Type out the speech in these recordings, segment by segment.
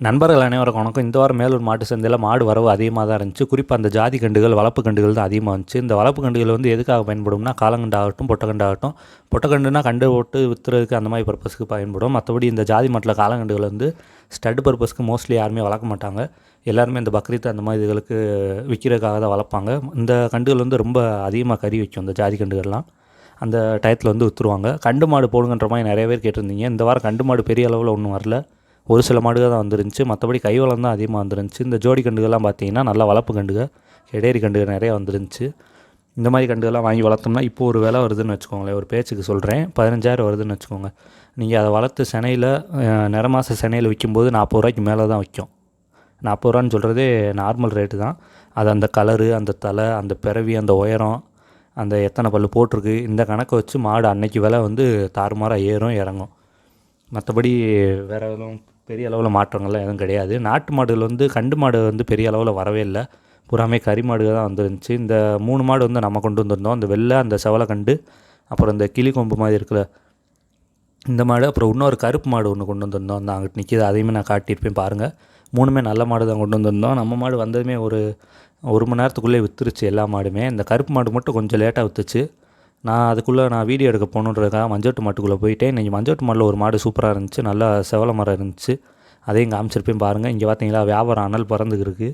நண்பர்கள் அனைவருக்கும் வணக்கம். இந்த வாரம் மேலூர் மாட்டு சந்தையில் மாடு வரவு அதிகமாக தான் இருந்துச்சு. குறிப்பாக அந்த ஜாதி கண்டுகள் வளர்ப்பு கண்டுகள் தான் அதிகமாக இருந்துச்சு. இந்த வளர்ப்பு கண்டுகள் வந்து எதுக்காக பயன்படும்னா காலங்கண்டாகட்டும் பொட்டக்கண்டாகட்டும் ஆகட்டும் பொட்டக்கண்டுனா கண்டு போட்டு விற்றுறதுக்கு அந்த மாதிரி பர்பஸ்க்கு பயன்படும். மற்றபடி இந்த ஜாதி மாட்டில் காலங்கண்டுகள் வந்து ஸ்டட் பர்பஸ்க்கு மோஸ்ட்லி யாருமே வளர்க்க மாட்டாங்க. எல்லாருமே இந்த பக்ரீத் அந்த மாதிரி இதுகளுக்கு விற்கிறதுக்காக தான் வளர்ப்பாங்க. இந்த கண்டுகள் வந்து ரொம்ப அதிகமாக கறி வைக்கும் இந்த ஜாதி கண்டுகள்லாம் அந்த டயத்தில் வந்து விற்றுருவாங்க கண்டு மாடு போடுங்கன்ற மாதிரி நிறைய பேர் கேட்டிருந்தீங்க. இந்த வாரம் கண்டு மாடு பெரிய அளவில் ஒன்றும் வரல. ஒரு சில மாடுகள் தான் வந்துருந்துச்சு. மற்றபடி கைவளம் தான் அதிகமாக வந்துருந்துச்சு. இந்த ஜோடி கண்டுகள்லாம் பார்த்தீங்கன்னா நல்லா வளர்ப்பு கண்டுகள் கெடேரி கண்டுகள் நிறைய வந்துருந்துச்சு. இந்த மாதிரி கண்டுகள்லாம் வாங்கி வளர்த்தோம்னா இப்போ ஒரு விலை வருதுன்னு வச்சுக்கோங்களேன். ஒரு பேச்சுக்கு சொல்கிறேன் பதினஞ்சாயிரம் வருதுன்னு வச்சுக்கோங்க. நீங்கள் அதை வளர்த்து சென்னையில் நிறமாச சென்னையில் விற்கும்போது நாற்பது ரூபாய்க்கு மேலே தான் விற்கும் நாற்பது ரூபான்னு சொல்கிறதே நார்மல் ரேட்டு தான். அது அந்த கலரு அந்த தலை அந்த பிறவி அந்த உயரம் அந்த எத்தனை பல்லு போட்டிருக்கு இந்த கணக்கை வச்சு மாடு அன்னைக்கு விலை வந்து தாறுமாறாக ஏறும் இறங்கும். மற்றபடி வேறு எதுவும் பெரிய அளவில் மாற்றங்கள்லாம் எதுவும் கிடையாது. நாட்டு மாடுகள் வந்து கண்டு மாடு வந்து பெரிய அளவில் வரவே இல்லை. பூராமே கறி மாடு தான் வந்துருந்துச்சு. இந்த மூணு மாடு வந்து நம்ம கொண்டு வந்திருந்தோம். அந்த வெள்ளை அந்த செவலை கண்டு அப்புறம் இந்த கிளி கொம்பு மாதிரி இருக்குல்ல இந்த மாடு அப்புறம் இன்னொரு கருப்பு மாடு ஒன்று கொண்டு வந்திருந்தோம். அந்த அங்கிட்டு நிற்கிது அதையுமே நான் காட்டியிருப்பேன் பாருங்கள் மூணுமே நல்ல மாடு தான் கொண்டு வந்திருந்தோம். நம்ம மாடு வந்ததுமே ஒரு ஒரு மணி நேரத்துக்குள்ளே விற்றுருச்சு எல்லா மாடுமே. இந்த கருப்பு மாடு மட்டும் கொஞ்சம் லேட்டாக விற்றுச்சு நான் அதுக்குள்ளே நான் வீடியோ எடுக்க போகணுன்றதுக்காக மஞ்சோட்டு மாட்டுக்குள்ளே போயிட்டேன். இன்றைக்கி மஞ்சோட்டு மாட்டில் ஒரு மாடு சூப்பராக இருந்துச்சு. நல்லா செவல மரம் இருந்துச்சு. அதையும் காமிச்சிருப்பேன் பாருங்கள் இங்கே பார்த்தீங்களா வியாபாரம் அனல் பறந்துக்கிருக்கு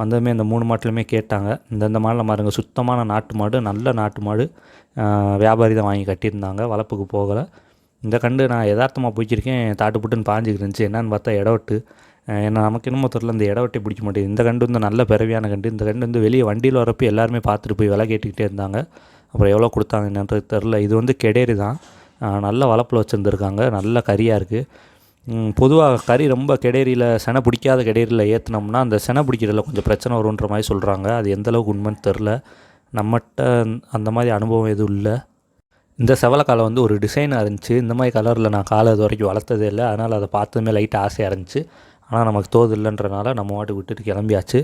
வந்ததுமே இந்த மூணு மாட்டிலுமே கேட்டாங்க. இந்தந்த மாடில் பாருங்கள் சுத்தமான நாட்டு மாடு நல்ல நாட்டு மாடு. வியாபாரி தான் வாங்கி கட்டியிருந்தாங்க. வளர்ப்புக்கு போகலை. இந்த கண்டு நான் யதார்த்தமாக போய்க்கிருக்கேன். தாட்டு புட்டுன்னு பாஞ்சிக்கிட்டு இருந்துச்சு. என்னன்னு பார்த்தா இடவட்டு ஏன்னா நமக்கு என்னமோ தெரில இந்த இடவட்டை பிடிக்க மாட்டேங்குது. இந்த கண்டு வந்து நல்ல பிறவியான கண்டு. இந்த கண்டு வந்து வெளியே வண்டியில் வரப்போ எல்லாருமே பார்த்துட்டு போய் விலை கேட்டுக்கிட்டே இருந்தாங்க. அப்புறம் எவ்வளோ கொடுத்தாங்க என்னன்றது தெரில. இது வந்து கெடேரி தான். நல்ல வளப்பில் வச்சுருந்துருக்காங்க. நல்ல கறியாக இருக்குது பொதுவாக கறி ரொம்ப கெடேரியில் செனை பிடிக்காத கெடேரியில் ஏற்றினோம்னா அந்த செனை பிடிக்கிறதுல கொஞ்சம் பிரச்சனை வருன்ற மாதிரி சொல்கிறாங்க அது எந்தளவுக்கு உண்மைன்னு தெரில. நம்மகிட்ட அந்த மாதிரி அனுபவம் எதுவும் இல்லை. இந்த செவலை காலை வந்து ஒரு டிசைனாக இருந்துச்சு. இந்த மாதிரி கலரில் நான் காலை இது வரைக்கும் வளர்த்ததே இல்லை. அதனால் அதை பார்த்ததுமே லைட்டாக ஆசையாக இருந்துச்சு. ஆனால் நமக்கு தோது இல்லைன்றனால நம்ம வாட்டி விட்டுட்டு கிளம்பியாச்சு.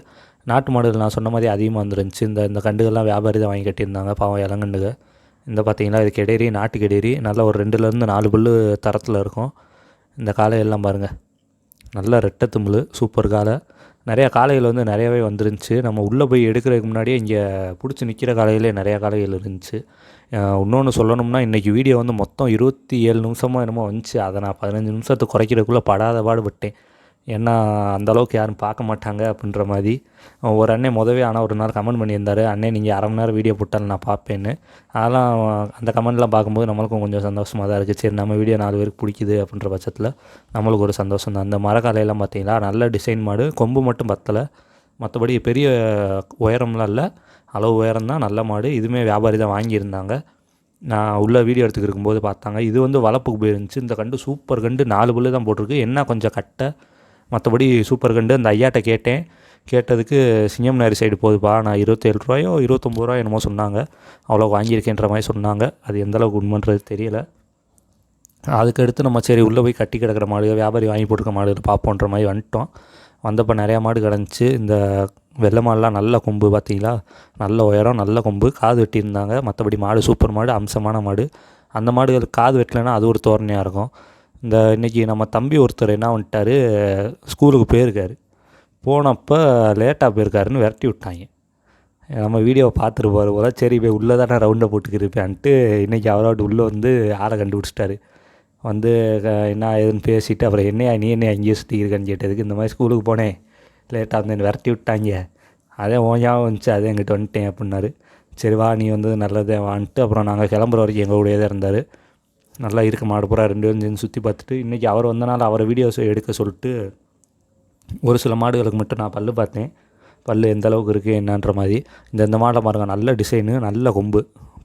நாட்டு மாடுகள் நான் சொன்ன மாதிரி அதிகமாக வந்துருந்துச்சு. இந்த இந்த கண்டுகள்லாம் வியாபாரி தான் வாங்கி கட்டியிருந்தாங்க. பாவம் இளங்கண்டுக இந்த பார்த்தீங்கன்னா இது கெடேரி நாட்டு கெடேரி. நல்லா ஒரு ரெண்டுலேருந்து நாலு புல் தரத்தில் இருக்கும். இந்த காளையெல்லாம் பாருங்கள் நல்ல ரெட்டை தும்புல் சூப்பர் காலை நிறையா காளைகள் வந்து நிறையாவே வந்துருந்துச்சு. நம்ம உள்ளே போய் எடுக்கிறதுக்கு முன்னாடியே இங்கே பிடிச்சி நிற்கிற காலையிலே நிறையா காளைகள் இருந்துச்சு. இன்னொன்று சொல்லணும்னா இன்றைக்கி வீடியோ வந்து மொத்தம் இருபத்தி ஏழு நிமிஷமாக என்னமோ வந்துச்சு. அதை நான் பதினஞ்சு நிமிஷத்தை குறைக்கிறதுக்குள்ளே படாத பாடுபட்டேன் ஏன்னா அந்தளவுக்கு யாரும் பார்க்க மாட்டாங்க அப்படின்ற மாதிரி. ஒரு அண்ணன் முதவே ஆனால் ஒரு நாள் கமெண்ட் பண்ணியிருந்தார். அண்ணே நீங்கள் அரை மணி நேரம் வீடியோ போட்டாலும் நான் பார்ப்பேன்னு. அதெல்லாம் அந்த கமெண்ட்லாம் பார்க்கும்போது நம்மளுக்கும் கொஞ்சம் சந்தோஷமாக தான் இருக்குது சரி நம்ம வீடியோ நாலு பேருக்கு பிடிக்குது அப்படின்ற பட்சத்தில் நம்மளுக்கு ஒரு சந்தோஷம் தான். அந்த மரக்காலையெல்லாம் பார்த்தீங்களா? நல்ல டிசைன் மாடு. கொம்பு மட்டும் பத்தலை. மற்றபடி பெரிய உயரம்லாம் இல்லை. அளவு உயரம் தான். நல்ல மாடு. இதுவுமே வியாபாரி தான் வாங்கியிருந்தாங்க. நான் உள்ள வீடியோ எடுத்துக்கிருக்கும்போது பார்த்தாங்க. இது வந்து வளர்ப்புக்கு போயிருந்துச்சு. இந்த கண்டு சூப்பர் கண்டு நாலு புல்லு தான் போட்டிருக்கு. என்ன கொஞ்சம் கட்டை? மற்றபடி சூப்பர் கண்டு அந்த ஐயாட்ட கேட்டேன். கேட்டதுக்கு சிங்கம்னாரி சைடு போகுதுப்பா நான் இருபத்தேழு ரூபாயோ இருபத்தொம்பது ரூபாயோ என்னமோ சொன்னாங்க. அவ்வளோ வாங்கியிருக்கேன்ற மாதிரி சொன்னாங்க. அது எந்தளவுக்கு உண்மைன்றது தெரியலை. அதுக்கடுத்து நம்ம சரி உள்ளே போய் கட்டி கிடக்கிற மாடு வியாபாரி வாங்கி போட்டுருக்க மாடு பார்ப்போன்ற மாதிரி வந்துட்டோம். வந்தப்போ நிறையா மாடு கிடந்துச்சு. இந்த வெள்ளை மாடுலாம் நல்ல கொம்பு பார்த்தீங்களா? நல்ல உயரம் நல்ல கொம்பு காது வெட்டியிருந்தாங்க. மற்றபடி மாடு சூப்பர் மாடு அம்சமான மாடு. அந்த மாடுகளுக்கு காது வெட்டலைன்னா அது ஒரு தோரணையாக இருக்கும். இந்த இன்றைக்கி நம்ம தம்பி ஒருத்தர் என்ன வந்துட்டார் ஸ்கூலுக்கு போயிருக்காரு. போனப்போ லேட்டாக போயிருக்காருன்னு விரட்டி விட்டாங்க. நம்ம வீடியோவை பார்த்துருப்பாரு போல சரி போய் உள்ளே தானே ரவுண்டை போட்டுக்கிருப்பேன்ட்டு இன்றைக்கி அவரோட உள்ளே வந்து ஆளை கண்டுபிடிச்சிட்டாரு. வந்து என்ன ஏதுன்னு பேசிவிட்டு அப்புறம் என்னையா நீ என்ன அங்கேயே சுற்றிக்கிறேன்னு கேட்டதுக்கு இந்த மாதிரி ஸ்கூலுக்கு போனேன். லேட்டாக வந்து விரட்டி விட்டாங்க. அதே ஓஞ்சாவும் வந்துச்சு அதே எங்கிட்ட வந்துட்டேன் அப்படின்னாரு. சரி வா நீ வந்தது நல்லதே வான்ட்டு அப்புறம் நாங்கள் கிளம்புற வரைக்கும் எங்கள் கூடயே தான் இருந்தார். நல்லா இருக்க மாடு பூரா ரெண்டு பேரும் சேர்ந்து சுற்றி பார்த்துட்டு இன்றைக்கி அவர் வந்தனால அவரை வீடியோஸ் எடுக்க சொல்லிட்டு ஒரு சில மாடுகளுக்கு மட்டும் நான் பல்லு பார்த்தேன். பல் எந்த அளவுக்கு இருக்குது என்னன்ற மாதிரி. இந்த இந்த மாடை பாருங்கள் நல்ல டிசைனு நல்ல கொம்பு.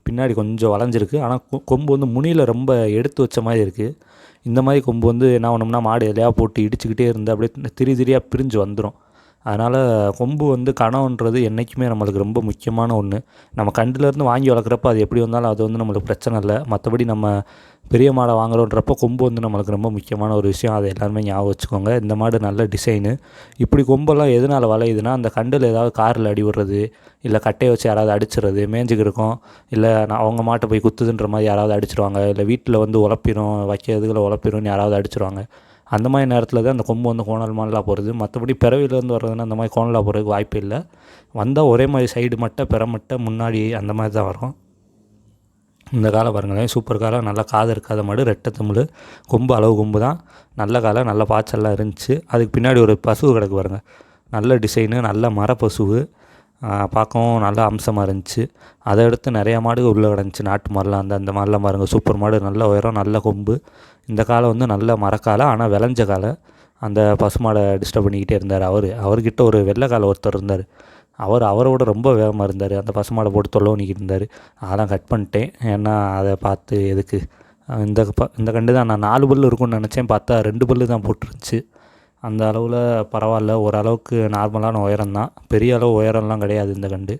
பின்னாடி கொஞ்சம் வளைஞ்சிருக்கு ஆனால் கொம்பு வந்து முனியில் ரொம்ப எடுத்து வச்ச மாதிரி இருக்குது இந்த மாதிரி கொம்பு வந்து என்ன பண்ணோம்னா மாடு எதையா போட்டு இடிச்சுக்கிட்டே இருந்து அப்படியே திரி திரியாக பிரிஞ்சு வந்துடும் அதனால் கொம்பு வந்து கணவன்றது என்றைக்குமே நம்மளுக்கு ரொம்ப முக்கியமான ஒன்று நம்ம கண்டுலேருந்து வாங்கி வளர்க்குறப்ப அது எப்படி வந்தாலும் அது வந்து நம்மளுக்கு பிரச்சனை இல்லை. மற்றபடி நம்ம பெரிய மாடை வாங்குறோன்றப்போ கொம்பு வந்து நம்மளுக்கு ரொம்ப முக்கியமான ஒரு விஷயம். அதை எல்லாருமே ஞாபகம் வச்சுக்கோங்க. இந்த மாடு நல்ல டிசைனு இப்படி கொம்பெல்லாம் எதனால் வளையுதுன்னா அந்த கண்டில் ஏதாவது காரில் அடி விடுறது இல்லை கட்டையை வச்சு யாராவது அடிச்சிடுறது மேஞ்சுக்கு இருக்கும். இல்லை நான் அவங்க மாட்டை போய் குத்துதுன்ற மாதிரி யாராவது அடிச்சிருவாங்க. இல்லை வீட்டில் வந்து உழப்பிடும் வைக்கிறதுக்குள்ள உழப்பிடும்னு யாராவது அடிச்சிருவாங்க. அந்த மாதிரி நேரத்தில் தான் அந்த கொம்பு வந்து கோணல் மாடலாக போகிறது மற்றபடி பிறவிலேருந்து வர்றதுன்னா அந்த மாதிரி கோணலாக போகிறதுக்கு வாய்ப்பு இல்லை. வந்தால் ஒரே மாதிரி சைடு மட்டும் பிற மட்டும் முன்னாடி அந்த மாதிரி தான் வரும். இந்த காலம் பாருங்களேன். சூப்பர் காலம் நல்லா காது இருக்காத மாடு ரெட்டை தமிழ் கொம்பு அளவு கொம்பு தான். நல்ல காலம் நல்ல பாய்ச்சல்லாம் இருந்துச்சு. அதுக்கு பின்னாடி ஒரு பசுவு கிடக்கு பாருங்க. நல்ல டிசைனு நல்ல மர பசுவு. பார்க்கவும் நல்ல அம்சமாக இருந்துச்சு. அதை எடுத்து நிறையா மாடு உள்ளே கிடந்துச்சு. நாட்டு மாடெலாம் அந்த அந்த மாடெலாம் பாருங்கள் சூப்பர் மாடு நல்ல உயரம் நல்ல கொம்பு. இந்த காலம் வந்து நல்ல மரக்காலம் ஆனால் விளைஞ்ச காலம் அந்த பசுமாடை டிஸ்டர்ப் பண்ணிக்கிட்டே இருந்தார் அவர். அவர்கிட்ட ஒரு வெள்ளை காலை ஒருத்தர் இருந்தார். அவர் அவரோட ரொம்ப வேகமாக இருந்தார். அந்த பசுமாடை போட்டு தொல்லை பண்ணிக்கிட்டு இருந்தார். அதெல்லாம் கட் பண்ணிட்டேன். ஏன்னா அதை பார்த்து எதுக்கு? இந்த ப இந்த கண்டு தான் நான் நாலு பல்லு இருக்கும்னு நினச்சேன். பார்த்தா ரெண்டு பல்லு தான் போட்டுருந்துச்சு. அந்த அளவில் பரவாயில்ல. ஓரளவுக்கு நார்மலான உயரம் தான். பெரிய அளவு உயரம்லாம் கிடையாது இந்த கண்டு.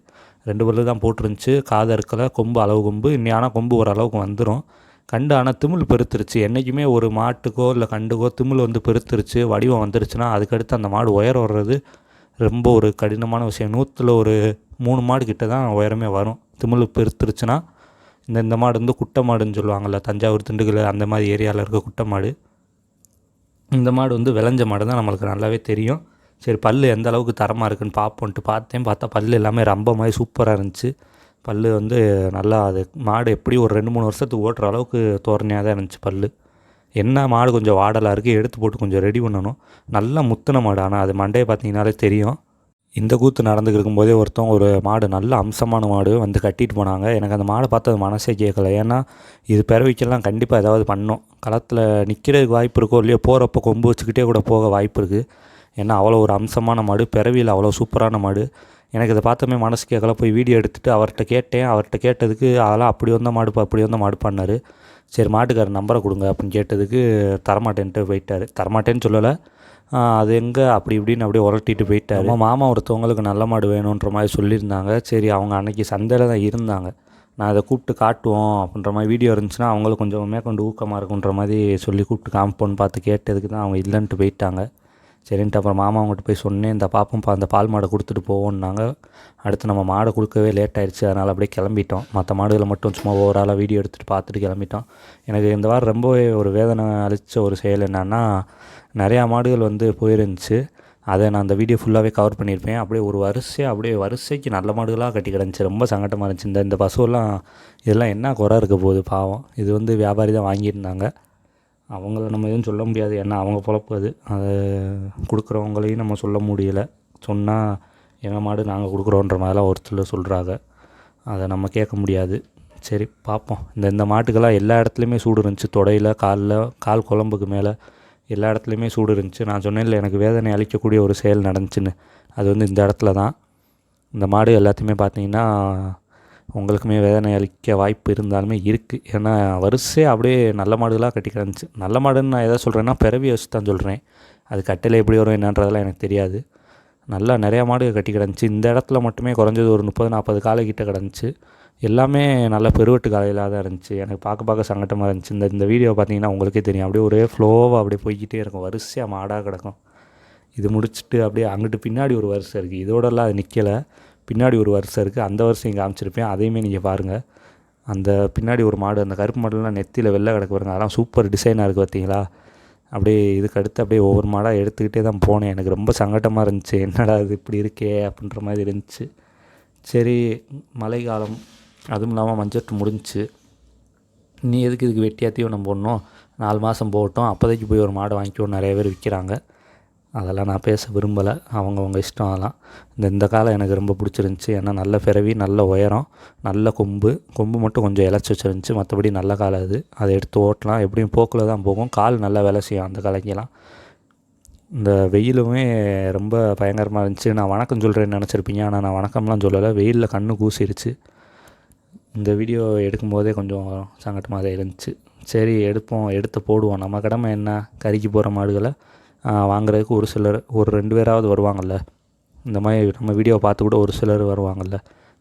ரெண்டு பல்லு தான் போட்டுருந்துச்சு. காது இருக்கல கொம்பு அளவு கொம்பு. இன்னி ஆனால் கொம்பு ஓரளவுக்கு வந்துடும் கண்டு ஆனால் திமில் பெருத்துருச்சு. என்றைக்குமே ஒரு மாட்டுக்கோ இல்லை கண்டுக்கோ திமில் வந்து பெருத்துருச்சு. வடிவம் வந்துருச்சுன்னா அதுக்கடுத்து அந்த மாடு உயரம் வர்றது ரொம்ப ஒரு கடினமான விஷயம். நூற்றில் ஒரு மூணு மாடு கிட்ட தான் உயரமே வரும். திமில் பெருத்துருச்சுன்னா இந்த இந்த மாடு வந்து குட்டை மாடுன்னு சொல்லுவாங்கள்ல தஞ்சாவூர் திண்டுக்கல் அந்த மாதிரி ஏரியாவில் இருக்க குட்டை மாடு. இந்த மாடு வந்து விளைஞ்ச மாடு தான் நம்மளுக்கு நல்லாவே தெரியும். சரி பல் எந்த அளவுக்கு தரமாக இருக்குன்னு பார்ப்போன்ட்டு பார்த்தேன். பார்த்தா பல் எல்லாமே ரொம்ப மாதிரி சூப்பராக இருந்துச்சு. பல் வந்து நல்லா அது மாடு எப்படி ஒரு ரெண்டு மூணு வருஷத்துக்கு ஓட்டுற அளவுக்கு தோரணையாக தான் இருந்துச்சு பல் என்ன மாடு கொஞ்சம் வாடலாக இருக்குது எடுத்து போட்டு கொஞ்சம் ரெடி பண்ணணும். நல்லா முத்தின மாடு ஆனால் அது மண்டையை பார்த்தீங்கனாலே தெரியும். இந்த கூத்து நடந்துக்கு இருக்கும்போதே ஒருத்தவங்க ஒரு மாடு நல்ல அம்சமான மாடு வந்து கட்டிட்டு போனாங்க. எனக்கு அந்த மாடை பார்த்து அது மனசே கேட்கல. ஏன்னா இது பிறவிக்கெல்லாம் கண்டிப்பாக ஏதாவது பண்ணும். களத்தில் நிற்கிறதுக்கு வாய்ப்பு இருக்கோ இல்லையோ போகிறப்ப கொம்பு வச்சுக்கிட்டே கூட போக வாய்ப்பு இருக்குது ஏன்னா அவ்வளோ ஒரு அம்சமான மாடு பிறவியில் அவ்வளோ சூப்பரான மாடு. எனக்கு இதை பார்த்தோமே மனசு கேட்கல போய் வீடியோ எடுத்துகிட்டு அவர்கிட்ட கேட்டேன். அவர்கிட்ட கேட்டதுக்கு அதெல்லாம் அப்படி வந்த மாடுப்பா அப்படி வந்த மாடு சரி மாட்டுக்காரர் நம்பரை கொடுங்க அப்படின்னு கேட்டதுக்கு தரமாட்டேன்ட்டு போயிட்டார். தரமாட்டேன்னு சொல்லலை. அது எங்கே? அப்படி இப்படின்னு அப்படியே உரட்டிட்டு போயிட்டார். நம்ம மாமா ஒருத்தவங்களுக்கு நல்ல மாடு வேணுன்ற மாதிரி சொல்லியிருந்தாங்க. சரி அவங்க அன்றைக்கி சந்தையில் தான் இருந்தாங்க. நான் அதை கூப்பிட்டு காட்டுவோம் அப்படின்ற மாதிரி வீடியோ இருந்துச்சுன்னா அவங்களுக்கு கொஞ்சம் மேற்கொண்டு ஊக்கமாக இருக்குன்ற மாதிரி சொல்லி கூப்பிட்டு காமிப்போன்னு பார்த்து கேட்டதுக்கு தான் அவங்க இல்லைன்ட்டு போயிட்டாங்க. சரின்ட்டு அப்புறம் மாமா அவங்ககிட்ட போய் சொன்னேன் இந்த பாப்போம்ப்பா அந்த பால் மாடை கொடுத்துட்டு போவோம்னாங்க. அடுத்து நம்ம மாடை கொடுக்கவே லேட் ஆயிடுச்சு அதனால் அப்படியே கிளம்பிட்டோம். மற்ற மாடுகளை மட்டும் சும்மா ஓவராலாக வீடியோ எடுத்துகிட்டு பார்த்துட்டு கிளம்பிட்டோம். எனக்கு இந்த வாரம் ரொம்பவே ஒரு வேதனை அளித்த ஒரு செயல் என்னன்னா நிறையா மாடுகள் வந்து போயிருந்துச்சு. அதை நான் அந்த வீடியோ ஃபுல்லாகவே கவர் பண்ணியிருப்பேன். அப்படியே ஒரு வரிசையாக அப்படியே வரிசைக்கு நல்ல மாடுகளாக கட்டி கிடந்துச்சு. ரொம்ப சங்கட்டமாக இருந்துச்சு. இந்த இந்த பசுவெல்லாம் இதெல்லாம் என்ன குறை இருக்க போகுது பாவம். இது வந்து வியாபாரி தான் வாங்கியிருந்தாங்க. அவங்கள நம்ம எதுவும் சொல்ல முடியாது. ஏன்னா அவங்க பொழப்பு அது. அதை கொடுக்குறவங்களையும் நம்ம சொல்ல முடியலை. சொன்னால் எங்கள் மாடு நாங்கள் கொடுக்குறோன்ற மாதிரிலாம் ஒருத்தர் சொல்கிறாங்க அதை நம்ம கேட்க முடியாது. சரி பார்ப்போம். இந்த இந்த மாட்டுக்கெல்லாம் எல்லா இடத்துலையுமே சூடு இருந்துச்சு. தொடையில் காலில் கால் குழம்புக்கு மேலே எல்லா இடத்துலையுமே சூடு இருந்துச்சு. நான் சொன்னேன்ல எனக்கு வேதனை அளிக்கக்கூடிய ஒரு செயல் நடந்துச்சுன்னு. அது வந்து இந்த இடத்துல தான். இந்த மாடு எல்லாத்தையுமே பார்த்தீங்கன்னா உங்களுக்குமே வேதனை அளிக்க வாய்ப்பு இருந்தாலுமே இருக்குது ஏன்னா வரிசையாக அப்படியே நல்ல மாடுகளாக கட்டி கிடந்துச்சு நல்ல மாடுன்னு நான் எதை சொல்கிறேன்னா பிறவி வச்சு தான் சொல்கிறேன் அது கட்டையில் எப்படி வரும் என்னன்றதெல்லாம் எனக்கு தெரியாது. நல்லா நிறையா மாடு கட்டி கிடந்துச்சு இந்த இடத்துல மட்டுமே குறைஞ்சது ஒரு முப்பது நாற்பது காலை கிட்ட கிடந்துச்சு எல்லாமே நல்ல பெருவெட்டு காலையிலாக தான் இருந்துச்சு. எனக்கு பார்க்க பார்க்க சங்கட்டமாக இருந்துச்சு. இந்த இந்த வீடியோ பார்த்தீங்கன்னா உங்களுக்கே தெரியும். அப்படியே ஒரே ஃப்ளோவாக அப்படியே போய்கிட்டே இருக்கும். வரிசையாக மாடாக கிடக்கும். இது முடிச்சுட்டு அப்படியே அங்கிட்டு பின்னாடி ஒரு வரிசை இருக்குது இதோடலாம் அது நிற்கலை பின்னாடி ஒரு வருஷம் இருக்குது அந்த வருஷம் இங்கே காமிச்சிருப்பேன். அதையுமே நீங்கள் பாருங்கள் அந்த பின்னாடி ஒரு மாடு அந்த கருப்பு மாடுலாம் நெத்தியில் வெளில கிடக்கு பாருங்க. அதெல்லாம் சூப்பர் டிசைனாக இருக்குது பார்த்தீங்களா அப்படியே இதுக்கு அடுத்து அப்படியே ஒவ்வொரு மாடாக எடுத்துக்கிட்டே தான் போனேன். எனக்கு ரொம்ப சங்கட்டமாக இருந்துச்சு. என்னடா இது இப்படி இருக்கே அப்படின்ற மாதிரி இருந்துச்சு. சரி மழை காலம் அதுவும் இல்லாமல் மஞ்சட்டு முடிஞ்சுச்சு. நீ எதுக்கு இதுக்கு வெட்டியாத்தையும் நம்ம போடணும் நாலு மாதம் போகட்டும் அப்போதைக்கு போய் ஒரு மாடு வாங்கிக்கோ. நிறைய பேர் விற்கிறாங்க. அதெல்லாம் நான் பேச விரும்பலை. அவங்கவுங்க இஷ்டம் அதெல்லாம். இந்த இந்த காலம் எனக்கு ரொம்ப பிடிச்சிருந்துச்சி. ஏன்னா நல்ல பிறவி நல்ல உயரம் நல்ல கொம்பு. கொம்பு மட்டும் கொஞ்சம் இழைச்சி வச்சிருந்துச்சி. மற்றபடி நல்ல காலம் அது. அதை எடுத்து ஓட்டலாம். எப்படியும் போக்கில் தான் போகும். கால் நல்லா வேலை செய்யும் அந்த காலைக்கெல்லாம் இந்த வெயிலுமே ரொம்ப பயங்கரமாக இருந்துச்சு. நான் வணக்கம் சொல்கிறேன்னு நினச்சிருப்பீங்க. ஆனால் நான் வணக்கம்லாம் சொல்லலை. வெயிலில் கண்ணு கூசிருச்சு. இந்த வீடியோ எடுக்கும்போதே கொஞ்சம் சங்கட்டமாக இருந்துச்சு. சரி எடுப்போம். எடுத்து போடுவோம். நம்ம கடமை என்ன? கறிக்கு போகிற மாடுகளை வாங்குறதுக்கு ஒரு சிலர் ஒரு ரெண்டு பேராவது வருவாங்கள்ல இந்த மாதிரி நம்ம வீடியோவை பார்த்து கூட ஒரு சிலர் வருவாங்கள்ல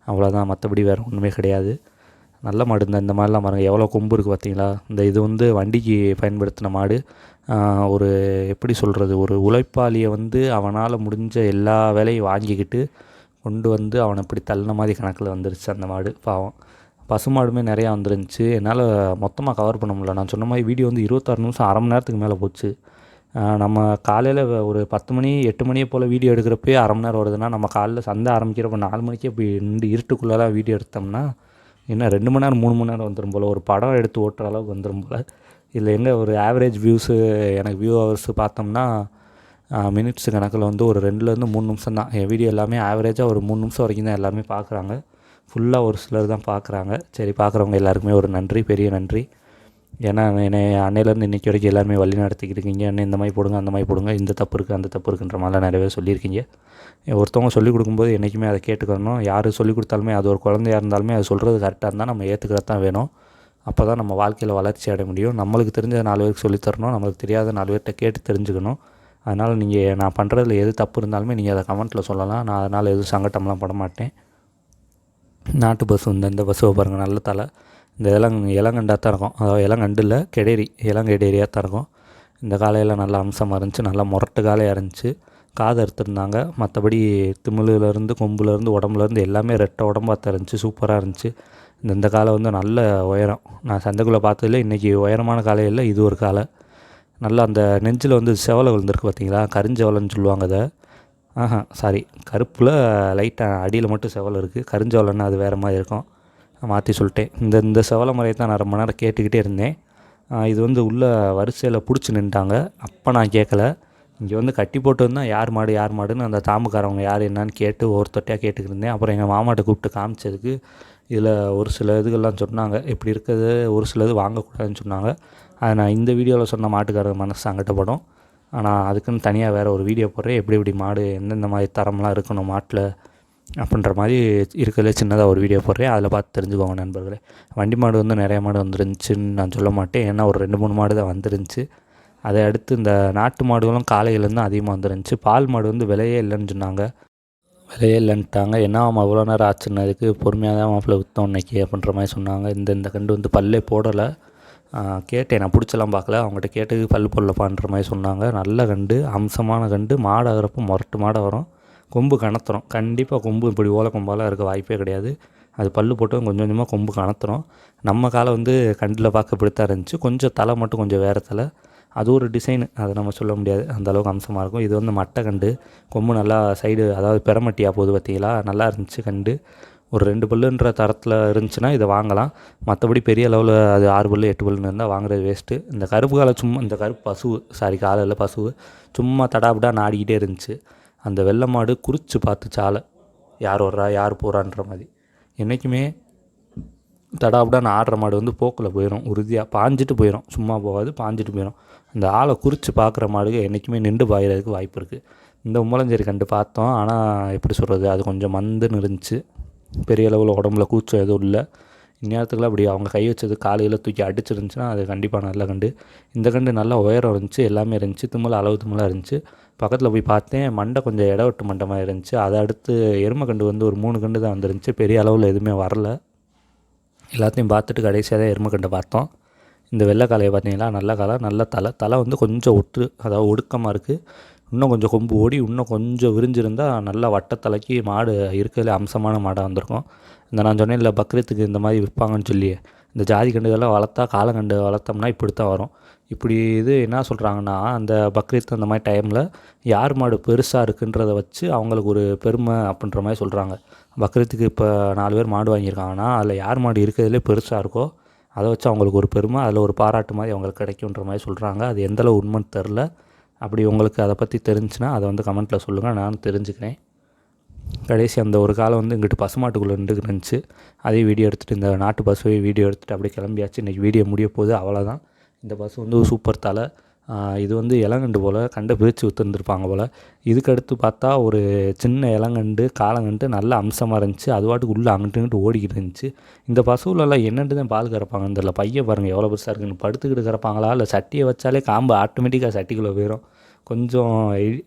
அவ்வளோதான் மற்றபடி வேறு ஒன்றுமே கிடையாது. நல்ல மாடு இந்த இந்த மாதிரிலாம் பாருங்கள் எவ்வளோ கொம்பு இருக்குது பார்த்தீங்களா? இந்த இது வந்து வண்டிக்கு பயன்படுத்தின மாடு. ஒரு எப்படி சொல்கிறது ஒரு உழைப்பாளியை வந்து அவனால் முடிஞ்ச எல்லா வேலையும் வாங்கிக்கிட்டு கொண்டு வந்து அவனை இப்படி தள்ளின மாதிரி கணக்கில் வந்துருச்சு அந்த மாடு. பாவம். பசுமாடுமே நிறையா வந்துருந்துச்சு. என்னால் மொத்தமாக கவர் பண்ண முடியல. நான் சொன்ன மாதிரி வீடியோ வந்து இருபத்தாறு நிமிஷம் அரை மணி நேரத்துக்கு மேலே போச்சு. நம்ம காலையில் ஒரு பத்து மணி எட்டு மணியை போல் வீடியோ எடுக்கிறப்பே அரை மணி நேரம் வருதுன்னா நம்ம காலையில் சந்தை ஆரம்பிக்கிறப்ப நாலு மணிக்கே போய் நின்று தான் வீடியோ எடுத்தோம்னா என்ன ரெண்டு மணி நேரம் மூணு மணி நேரம் வந்துடும் போல். ஒரு படம் எடுத்து ஓட்டுற அளவுக்கு வந்துடும் போல். இதில் எங்கே ஒரு ஆவரேஜ் வியூஸு எனக்கு வியூ ஹவர்ஸ் பார்த்தோம்னா மினிட்ஸ் கணக்கில் வந்து ஒரு ரெண்டுலேருந்து மூணு நிமிஷம் தான். என் வீடியோ எல்லாமே ஆவரேஜாக ஒரு மூணு நிமிஷம் வரைக்கும் தான் எல்லாமே பார்க்குறாங்க. ஃபுல்லாக ஒரு சிலர் தான் பார்க்குறாங்க. சரி பார்க்குறவங்க எல்லாருக்குமே ஒரு நன்றி பெரிய நன்றி. ஏன்னா என்னை அன்னையிலேருந்து இன்றைக்கி வரைக்கும் எல்லாருமே வழி நடத்திக்கிட்டு இருக்கீங்க என்ன இந்த மாதிரி போடுங்க அந்த மாதிரி போடுங்க இந்த தப்பு இருக்குது அந்த தப்பு இருக்குன்ற மாதிரிலாம் நிறையவே சொல்லியிருக்கீங்க. ஒருத்தவங்க சொல்லிக் கொடுக்கும்போது என்றைக்குமே அதை கேட்டுக்கணும். யார் சொல்லிக் கொடுத்தாலுமே அது ஒரு குழந்தையாக இருந்தாலுமே அது சொல்கிறது கரெக்டாக இருந்தால் நம்ம ஏற்றுக்கிறது தான் வேணும். அப்போ தான் நம்ம வாழ்க்கையில் வளர்ச்சி அடைய முடியும். நம்மளுக்கு தெரிஞ்ச நாலு பேருக்கு சொல்லித் தரணும். நம்மளுக்கு தெரியாத நாலு பேர்கிட்ட கேட்டு தெரிஞ்சுக்கணும். அதனால் நீங்கள் நான் பண்ணுறதுல எது தப்பு இருந்தாலுமே நீங்கள் அதை கமெண்ட்டில் சொல்லலாம். நான் அதனால் எதுவும் சங்கட்டம்லாம் பட மாட்டேன். நாட்டு பஸ் இந்த இந்த பஸ்ஸை பாருங்கள் நல்ல தலை. இந்த இளங் இளங்கண்டாக தான் இருக்கும். அதாவது இளங்கண்டு இல்லை கெடேரி இளங்கெடேரியாக தான் இருக்கும். இந்த காலையில் நல்லா அம்சமாக இருந்துச்சு. நல்லா முரட்டு காலையாக இருந்துச்சு. காது அறுத்துருந்தாங்க. மற்றபடி திமிழுலேருந்து கொம்புலேருந்து உடம்புலேருந்து எல்லாமே ரெட்டை உடம்பாக தான் இருந்துச்சு. சூப்பராக இருந்துச்சு. இந்த இந்த காலை வந்து நல்ல உயரம். நான் சந்தைக்குள்ளே பார்த்ததில்ல இன்றைக்கி உயரமான காலை இல்லை. இது ஒரு காலை. நல்லா அந்த நெஞ்சில் வந்து செவலை விழுந்திருக்கு பார்த்தீங்களா? கரிஞ்சவலைன்னு சொல்லுவாங்க அதை. ஆஹா சாரி கருப்பில் லைட்டாக அடியில் மட்டும் செவல் இருக்குது கரிஞ்சவலைன்னா அது வேறு மாதிரி இருக்கும். மாற்றி சொல்லிட்டேன். இந்த இந்த செவலை முறையை தான் நான் ரொம்ப நேரம் கேட்டுக்கிட்டே இருந்தேன். இது வந்து உள்ளே வரிசையில் பிடிச்சி நின்ட்டாங்க. அப்போ நான் கேட்கல இங்கே வந்து கட்டி போட்டு வந்தால் யார் மாடு யார் மாடுன்னு அந்த தாம்புக்காரவங்க யார் என்னன்னு கேட்டு ஒருத்தொட்டையாக கேட்டுக்கிட்டு இருந்தேன். அப்புறம் எங்கள் மாமாட்ட கூப்பிட்டு காமிச்சதுக்கு இதில் ஒரு சில இதுகள்லாம் சொன்னாங்க. இப்படி இருக்கிறது ஒரு சில இது வாங்கக்கூடாதுன்னு சொன்னாங்க. அதை நான் இந்த வீடியோவில் சொன்ன மாட்டுக்காரர் மனசு சங்கட்டப்படும் ஆனால் அதுக்குன்னு தனியாக வேறு ஒரு வீடியோ போடுறேன். எப்படி எப்படி மாடு எந்தெந்த மாதிரி தரம்லாம் இருக்கணும் மாட்டில். அப்படின்ற மாதிரி இருக்கிறதுல சின்னதாக ஒரு வீடியோ போடுறேன். அதில் பார்த்து தெரிஞ்சுக்கோங்க நண்பர்களே. வண்டி மாடு வந்து நிறைய மாடு வந்துருந்துச்சுன்னு நான் சொல்ல மாட்டேன். ஏன்னா ஒரு ரெண்டு மூணு மாடு தான் வந்துருந்துச்சு. அதை அடுத்து இந்த நாட்டு மாடுகளும் காலையிலேருந்து அதிகமாக வந்துருந்துச்சு. பால் மாடு வந்து விலையே இல்லைன்னு சொன்னாங்க. விலையே இல்லைன்ட்டாங்க. என்ன ஆமாம் நேரம் ஆச்சுன்னதுக்கு பொறுமையாக தான் மாப்பிள்ளை விற்றோம் இன்னைக்கு அப்படின்ற மாதிரி சொன்னாங்க. இந்த இந்த கண்டு வந்து பல்லே போடலை. கேட்டேன். நான் பிடிச்சலாம் பார்க்கல. அவங்ககிட்ட கேட்டு பல் போடலப்பான்ற மாதிரி சொன்னாங்க. நல்ல கண்டு அம்சமான கண்டு. மாடாகிறப்ப முரட்டு மாடை வரும். கொம்பு கணத்துறோம் கண்டிப்பாக கொம்பு இப்படி ஓலை கொம்பாலாம் இருக்க வாய்ப்பே கிடையாது. அது பல்லு போட்டு கொஞ்சம் கொஞ்சமாக கொம்பு கணத்துறோம் நம்ம காலை வந்து கண்டில் பார்க்க இப்படித்தான் இருந்துச்சு. கொஞ்சம் தலை மட்டும் கொஞ்சம் வேறு தலை. அது ஒரு டிசைனு அதை நம்ம சொல்ல முடியாது. அந்த அளவுக்கு அம்சமாக இருக்கும். இது வந்து மட்டை கண்டு. கொம்பு நல்லா சைடு அதாவது பெரமட்டியாக போகுது பார்த்தீங்களா? நல்லா இருந்துச்சு கண்டு. ஒரு ரெண்டு பல்லுன்ற தரத்தில் இருந்துச்சுன்னா இதை வாங்கலாம். மற்றபடி பெரிய அளவில் அது ஆறு பல்லு எட்டு பல்லுன்னு இருந்தால் வாங்குறது வேஸ்ட்டு இந்த கருப்பு காலை சும்மா இந்த கருப்பு பசு சாரி காலையில் பசுவு சும்மா தடாபுடா நாடிக்கிட்டே இருந்துச்சு. அந்த வெள்ளை மாடு குறித்து பார்த்து சாலை யார் வர்றா யார் போகிறான்ற மாதிரி. என்றைக்குமே தடாபுடான்னு ஆடுற மாடு வந்து போக்கில் போயிடும் உறுதியாக பாஞ்சிட்டு போயிடும் சும்மா போகாது பாஞ்சிட்டு போயிடும் அந்த ஆளை குறித்து பார்க்குற மாடுக என்றைக்குமே நின்று பாயிறதுக்கு வாய்ப்பு இருக்குது இந்த உம்மலஞ்சேரி கண்டு பார்த்தோம் ஆனால் எப்படி சொல்கிறது அது கொஞ்சம் மந்துன்னு இருந்துச்சு. பெரிய அளவில் உடம்புல கூச்சம் எதுவும் இல்லை. இந்நேரத்துக்குலாம் அப்படி அவங்க கை வச்சது காலையில் தூக்கி அடிச்சிருந்துச்சுன்னா அது கண்டிப்பாக நல்ல கண்டு. இந்த கண்டு நல்லா உயரம் இருந்துச்சு எல்லாமே இருந்துச்சு தும்மல் அளவு தும்மலாக இருந்துச்சு. பக்கத்தில் போய் பார்த்தேன். மண்டை கொஞ்சம் இட விட்டு மண்டை மாதிரி இருந்துச்சு. அதை அடுத்து எருமை கண்டு வந்து ஒரு மூணு கண்டு தான் வந்துருந்துச்சு. பெரிய அளவில் எதுவுமே வரல. எல்லாத்தையும் பார்த்துட்டு கடைசியாக தான் எருமை கண்டு பார்த்தோம். இந்த வெள்ளைக்காலையை பார்த்தீங்கன்னா நல்ல காலை நல்ல தலை. தலை வந்து கொஞ்சம் ஒட்டு அதாவது ஒடுக்கமாக இருக்குது இன்னும் கொஞ்சம் கொம்பு ஓடி இன்னும் கொஞ்சம் விரிஞ்சிருந்தால் நல்லா வட்டத்தலைக்கு மாடு இருக்கிறதுல அம்சமான மாடாக வந்திருக்கும். இந்த நான் சொன்னேன் இல்லை பக்ரீத்துக்கு இந்த மாதிரி விற்பாங்கன்னு சொல்லி இந்த ஜாதி கண்டுகள்லாம் வளர்த்தா காலங்கண்டு வளர்த்தோம்னா இப்படி தான் வரும். இப்படி இது என்ன சொல்கிறாங்கன்னா அந்த பக்ரீத் அந்த மாதிரி டைமில் யார் மாடு பெருசாக இருக்குன்றதை வச்சு அவங்களுக்கு ஒரு பெருமை அப்படின்ற மாதிரி சொல்கிறாங்க பக்ரீத்துக்கு இப்போ நாலு பேர் மாடு வாங்கியிருக்காங்கன்னா அதில் யார் மாடு இருக்கிறதுலே பெருசாக இருக்கோ அதை வச்சு அவங்களுக்கு ஒரு பெருமை அதில் ஒரு பாராட்டு மாதிரி அவங்களுக்கு கிடைக்குன்ற மாதிரி சொல்கிறாங்க அது எந்தளவு உண்மைன்னு தெரில அப்படி உங்களுக்கு அதை பற்றி தெரிஞ்சுன்னா அதை வந்து கமெண்ட்டில் சொல்லுங்கள் நானும் தெரிஞ்சுக்கிறேன். கடைசி அந்த ஒரு காலம் வந்து இங்கிட்டு பசுமாட்டுக்குள்ளே நின்றுக்கு இருந்துச்சு அதே வீடியோ எடுத்துகிட்டு இந்த நாட்டு பஸ்ஸை வீடியோ எடுத்துகிட்டு அப்படியே கிளம்பியாச்சு. இன்றைக்கி வீடியோ முடிய போகுது அவ்வளோதான் இந்த பஸ் வந்து சூப்பர் தலை. இது வந்து இளங்கண்டு போல் கண்டை பிரித்து வித்துருந்துருப்பாங்க போல். இதுக்கு அடுத்து பார்த்தா ஒரு சின்ன இளங்கண்டு காலங்கண்டு நல்ல அம்சமாக இருந்துச்சு. அது பாட்டுக்கு உள்ளே அங்கிட்டு இங்கிட்டு ஓடிக்கிட்டு இருந்துச்சு. இந்த பசுவிலலாம் என்னென்று தான் பால் கறப்பாங்க தெரியல. பையன் பாருங்கள் எவ்வளோ பெருசாக இருக்குன்னு. படுத்துக்கிட்டு கறப்பாங்களா? இல்லை சட்டியை வச்சாலே காம்பு ஆட்டோமேட்டிக்காக சட்டிக்குள்ளே போயிடும் கொஞ்சம்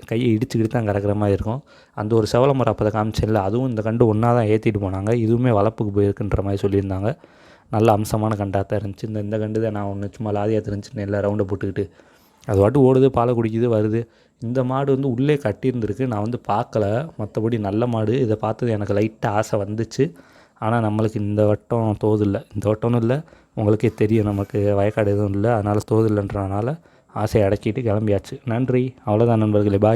கையை இடிச்சுக்கிட்டு தான் கறக்கிற மாதிரி இருக்கும். அந்த ஒரு செவலை மரம் அப்போ காமிச்சில்ல அதுவும் இந்த கண்டு ஒன்றா தான் ஏற்றிட்டு போனாங்க. இதுவுமே வளர்ப்புக்கு போயிருக்குன்ற மாதிரி சொல்லியிருந்தாங்க. நல்ல அம்சமான கண்டாக தான் இருந்துச்சு. இந்த இந்த கண்டு தான் நான் ஒன்று சும்மா லாதியாக தெரிஞ்சுன்னு எல்லா ரவுண்டை போட்டுக்கிட்டு அது வாட்டு ஓடுது பாலை குடிக்குது வருது. இந்த மாடு வந்து உள்ளே கட்டியிருந்திருக்கு. நான் வந்து பார்க்கல. மற்றபடி நல்ல மாடு. இதை பார்த்தது எனக்கு லைட்டாக ஆசை வந்துச்சு. ஆனால் நம்மளுக்கு இந்த வட்டம் தோது இல்லை இந்த வட்டம்னு இல்லை. உங்களுக்கே தெரியும். நமக்கு வயக்காடு எதுவும் இல்லை. அதனால் தோதில்லைன்றனால ஆசையை அடக்கிட்டு கிளம்பியாச்சு. நன்றி. அவ்வளோதான் நண்பர்களே. பாய்